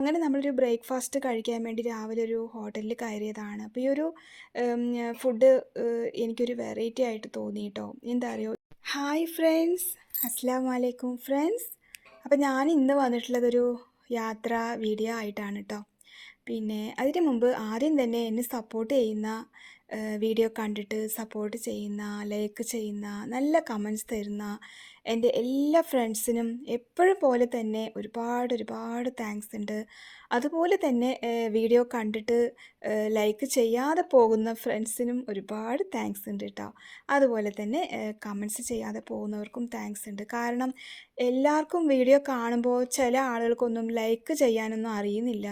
അങ്ങനെ നമ്മളൊരു ബ്രേക്ക്ഫാസ്റ്റ് കഴിക്കാൻ വേണ്ടി രാവിലെ ഒരു ഹോട്ടലിൽ കയറിയതാണ്. അപ്പോൾ ഈ ഒരു ഫുഡ് എനിക്കൊരു വെറൈറ്റി ആയിട്ട് തോന്നി കേട്ടോ എന്താ അറിയോ? Hi friends. അസ്സാം വലൈക്കും ഫ്രണ്ട്സ്. അപ്പോൾ ഞാൻ ഇന്ന് വന്നിട്ടുള്ളതൊരു യാത്ര വീഡിയോ ആയിട്ടാണ് കേട്ടോ പിന്നെ അതിന് മുമ്പ് ആദ്യം തന്നെ എന്നെ സപ്പോർട്ട് ചെയ്യുന്ന വീഡിയോ കണ്ടിട്ട് സപ്പോർട്ട് ചെയ്യുന്ന ലൈക്ക് ചെയ്യുന്ന നല്ല കമൻസ് തരുന്ന എന്റെ എല്ലാ ഫ്രണ്ട്സിനും എപ്പോഴും പോലെ തന്നെ ഒരുപാട് ഒരുപാട് താങ്ക്സ് ഉണ്ട്. അതുപോലെ തന്നെ വീഡിയോ കണ്ടിട്ട് ലൈക്ക് ചെയ്യാതെ പോകുന്ന ഫ്രണ്ട്സിനും ഒരുപാട് താങ്ക്സ് ഉണ്ട് കേട്ടോ അതുപോലെ തന്നെ കമൻസ് ചെയ്യാതെ പോകുന്നവർക്കും താങ്ക്സ് ഉണ്ട്. കാരണം എല്ലാവർക്കും വീഡിയോ കാണുമ്പോൾ ചില ആളുകൾക്കൊന്നും ലൈക്ക് ചെയ്യാനൊന്നും അറിയുന്നില്ല.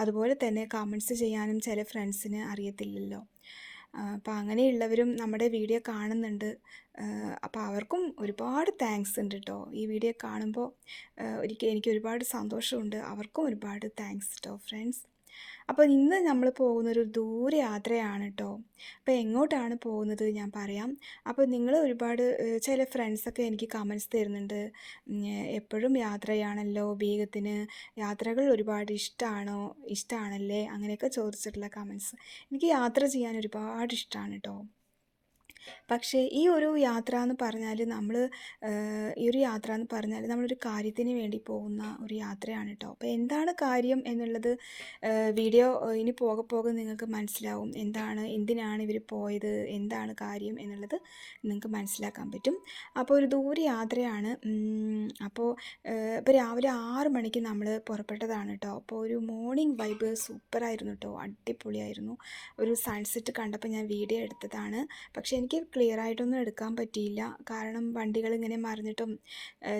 അതുപോലെ തന്നെ കമൻസ് ചെയ്യാനും ചില ഫ്രണ്ട്സിന് അറിയത്തില്ലല്ലോ. അപ്പോൾ അങ്ങനെയുള്ളവരും നമ്മുടെ വീഡിയോ കാണുന്നുണ്ട്. അപ്പോൾ അവർക്കും ഒരുപാട് താങ്ക്സ് ഉണ്ട് കേട്ടോ ഈ വീഡിയോ കാണുമ്പോൾ ഒരിക്കൽ എനിക്ക് ഒരുപാട് സന്തോഷമുണ്ട്. അവർക്കും ഒരുപാട് താങ്ക്സ് കേട്ടോ ഫ്രണ്ട്സ് അപ്പോൾ ഇന്ന് നമ്മൾ ദൂര യാത്രയാണ് കേട്ടോ അപ്പോൾ എങ്ങോട്ടാണ് പോകുന്നത് ഞാൻ പറയാം. അപ്പോൾ നിങ്ങൾ ഒരുപാട് ചില ഫ്രണ്ട്സൊക്കെ എനിക്ക് കമൻസ് തരുന്നുണ്ട്. എപ്പോഴും യാത്രയാണല്ലോ ബീഗത്തിന് യാത്രകൾ ഒരുപാട് ഇഷ്ടമാണോ ഇഷ്ടമാണല്ലേ അങ്ങനെയൊക്കെ ചോദിച്ചിട്ടുള്ള കമൻസ് എനിക്ക് യാത്ര ചെയ്യാൻ ഒരുപാട് ഇഷ്ടമാണ് കേട്ടോ പക്ഷേ ഈ ഒരു യാത്ര എന്ന് പറഞ്ഞാൽ നമ്മൾ ഈ ഒരു യാത്ര എന്ന് പറഞ്ഞാൽ നമ്മളൊരു കാര്യത്തിന് വേണ്ടി പോകുന്ന ഒരു യാത്രയാണ് കേട്ടോ അപ്പോൾ എന്താണ് കാര്യം എന്നുള്ളത് വീഡിയോ ഇനി പോകെ പോകെ നിങ്ങൾക്ക് മനസ്സിലാവും. എന്താണ് എന്തിനാണ് ഇവർ പോയത് എന്താണ് കാര്യം എന്നുള്ളത് നിങ്ങൾക്ക് മനസ്സിലാക്കാൻ പറ്റും. അപ്പോൾ ഒരു ദൂര യാത്രയാണ് അപ്പോൾ ഇപ്പോൾ രാവിലെ ആറ് മണിക്ക് നമ്മൾ പുറപ്പെട്ടതാണ് കേട്ടോ അപ്പോൾ ഒരു മോർണിംഗ് വൈബ് സൂപ്പറായിരുന്നു കേട്ടോ അടിപൊളിയായിരുന്നു. ഒരു സൺസെറ്റ് കണ്ടപ്പോൾ ഞാൻ വീഡിയോ എടുത്തതാണ്. പക്ഷേ ക്ലിയർ ആയിട്ടൊന്നും എടുക്കാൻ പറ്റിയില്ല. കാരണം വണ്ടികൾ ഇങ്ങനെ മറിഞ്ഞിട്ടും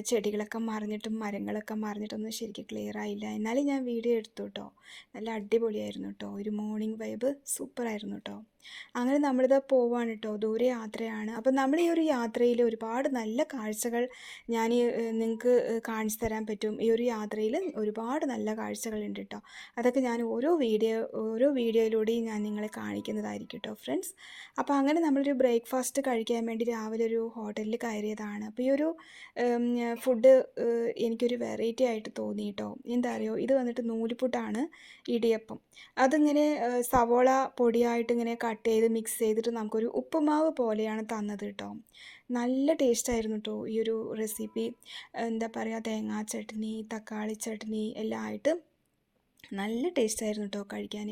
ചെടികളൊക്കെ മറിഞ്ഞിട്ടും മരങ്ങളൊക്കെ മറിഞ്ഞിട്ടൊന്നും ശരിക്കും ക്ലിയർ ആയില്ല. എന്നാലും ഞാൻ വീഡിയോ എടുത്തു കേട്ടോ നല്ല അടിപൊളിയായിരുന്നു കേട്ടോ ഒരു മോർണിംഗ് വൈബ് സൂപ്പറായിരുന്നു കേട്ടോ അങ്ങനെ നമ്മളിത് പോവാണ് കേട്ടോ ദൂരെ യാത്രയാണ്. അപ്പോൾ നമ്മൾ ഈ ഒരു യാത്രയിൽ ഒരുപാട് നല്ല കാഴ്ചകൾ ഞാൻ നിങ്ങൾക്ക് കാണിച്ചു തരാൻ പറ്റും. ഈ ഒരു യാത്രയിൽ ഒരുപാട് നല്ല കാഴ്ചകളുണ്ട് കേട്ടോ അതൊക്കെ ഞാൻ ഓരോ വീഡിയോ ഓരോ വീഡിയോയിലൂടെയും ഞാൻ നിങ്ങളെ കാണിക്കുന്നതായിരിക്കും കേട്ടോ ഫ്രണ്ട്സ്. അപ്പോൾ അങ്ങനെ നമ്മളൊരു ബ്രേക്ക്ഫാസ്റ്റ് കഴിക്കാൻ വേണ്ടി രാവിലെ ഒരു ഹോട്ടലിൽ കയറിയതാണ്. അപ്പോൾ ഈ ഒരു ഫുഡ് എനിക്കൊരു വെറൈറ്റി ആയിട്ട് തോന്നി കേട്ടോ എന്താ അറിയോ? ഇത് വന്നിട്ട് നൂലിപ്പുട്ടാണ് ഇടിയപ്പം. അതിങ്ങനെ സവോള പൊടിയായിട്ട് ഇങ്ങനെ കട്ട് ചെയ്ത് മിക്സ് ചെയ്തിട്ട് നമുക്കൊരു ഉപ്പുമാവ് പോലെയാണ് തന്നത് കേട്ടോ നല്ല ടേസ്റ്റായിരുന്നു കേട്ടോ ഈ ഒരു റെസിപ്പി എന്താ പറയുക തേങ്ങാ ചട്നി തക്കാളി ചട്നി എല്ലാം ആയിട്ട്. നല്ല ടേസ്റ്റ് ആയിരുന്നു കേട്ടോ കഴിക്കാൻ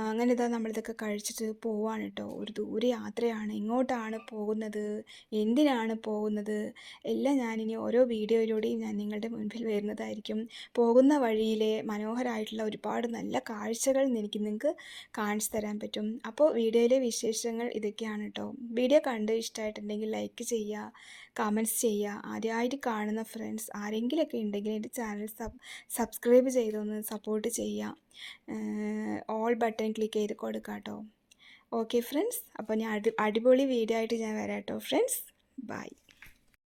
അങ്ങനെ ഇതാ നമ്മളിതൊക്കെ കഴിച്ചിട്ട് പോവാണ് കേട്ടോ ഒരു ദൂരെ യാത്രയാണ്. ഇങ്ങോട്ടാണ് പോകുന്നത്. എന്തിനാണ് പോകുന്നത്? എല്ലാം ഞാനിനി ഓരോ വീഡിയോയിലൂടെയും ഞാൻ നിങ്ങളുടെ മുൻപിൽ വരുന്നതായിരിക്കും. പോകുന്ന വഴിയിലെ മനോഹരമായിട്ടുള്ള ഒരുപാട് നല്ല കാഴ്ചകൾ എനിക്ക് നിങ്ങൾക്ക് കാണിച്ചു തരാൻ പറ്റും. അപ്പോൾ വീഡിയോയിലെ വിശേഷങ്ങൾ ഇതൊക്കെയാണ് കേട്ടോ വീഡിയോ കണ്ട് ഇഷ്ടമായിട്ടുണ്ടെങ്കിൽ ലൈക്ക് ചെയ്യുക കമന്റ്സ് ചെയ്യുക ആദ്യമായിട്ട് കാണുന്ന ഫ്രണ്ട്സ് ആരെങ്കിലുമൊക്കെ ഉണ്ടെങ്കിൽ എന്റെ ചാനൽ സബ് സബ്സ്ക്രൈബ് ചെയ്തൊന്ന് സപ്പോർട്ട് ചെയ്യാം. ഓൾ ബട്ടൺ ക്ലിക്ക് ചെയ്ത് കൊടുക്കാം കേട്ടോ ഓക്കെ ഫ്രണ്ട്സ് അപ്പോൾ ഞാൻ അടി അടിപൊളി വീഡിയോ ആയിട്ട് ഞാൻ വരാം കേട്ടോ ഫ്രണ്ട്സ് ബൈ